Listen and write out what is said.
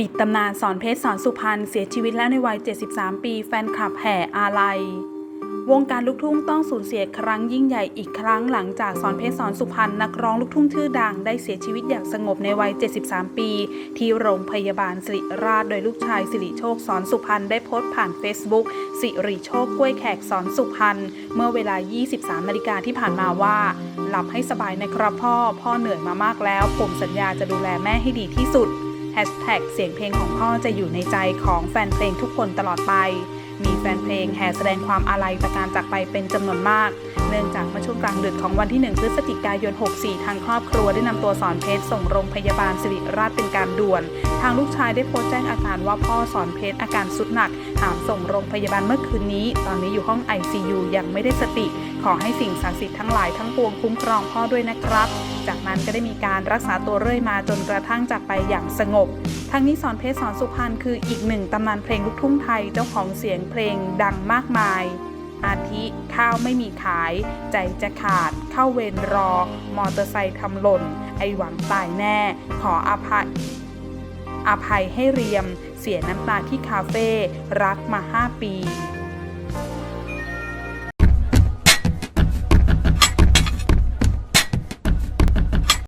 ปิดตำนานสอนเพชรสอนสุพรรณเสียชีวิตแล้วในวัย 73 ปี แฟนคลับแห่อาลัยวงการลูกทุ่งต้องสูญเสียครั้งยิ่งใหญ่อีกครั้งหลังจากสอนเพชรสอนสุพรรณนักร้องลูกทุ่งชื่อดัง ได้เสียชีวิตอย่างสงบในวัย 73 ปี ที่โรงพยาบาลสิริราชโดยลูกชายสิริโชคสอนสุพรรณได้โพสต์ผ่าน Facebook สิริโชคกล้วยแขกสอนสุพรรณเมื่อเวลา 23 นาฬิกาที่ผ่านมาว่า หลับให้สบายนะครับพ่อ พ่อเหนื่อยมามากแล้ว ผมสัญญาจะดูแลแม่ให้ดีที่สุด แฮชแท็กเสียงเพลงของพ่อจะอยู่ในใจของแฟนเพลงทุกคนตลอดไป มีแฟนเพลงแห่แสดงความอาลัยต่อการจากไปเป็นจำนวนมาก เนื่องจากเมื่อช่วงกลางดึกของวันที่ 1 พฤศจิกายน 64 ทางครอบครัวได้นำตัวสอนเพชรส่งโรงพยาบาลสิริราชเป็นการด่วนทางลูกชายได้โพสต์แจ้งอาการว่าพ่อสอนเพชรอาการสุดหนัก หามส่งโรงพยาบาลเมื่อคืนนี้ ตอนนี้อยู่ห้อง ICU ยังไม่ได้สติ ขอให้สิ่งศักดิ์สิทธิ์ทั้งหลายทั้งปวงคุ้มครองพ่อด้วยนะครับ จากนั้นก็ได้มีการรักษาตัวเรื่อยมาจนกระทั่งจากไปอย่างสงบทั้งนี้สอนเพชรสอนสุพรรณคืออีกหนึ่งตำนานเพลงลูกทุ่งไทยเจ้าของเสียงเพลงดังมากมาย อาทิข้าวไม่มีขาย ใจจะขาด เข้าเวรรอ มอเตอร์ไซค์ทำหล่น ไอหวังตายแน่ ขออภัย อภัยให้เรียม เสียน้ำตาที่คาเฟ่ รักมา 5 ปี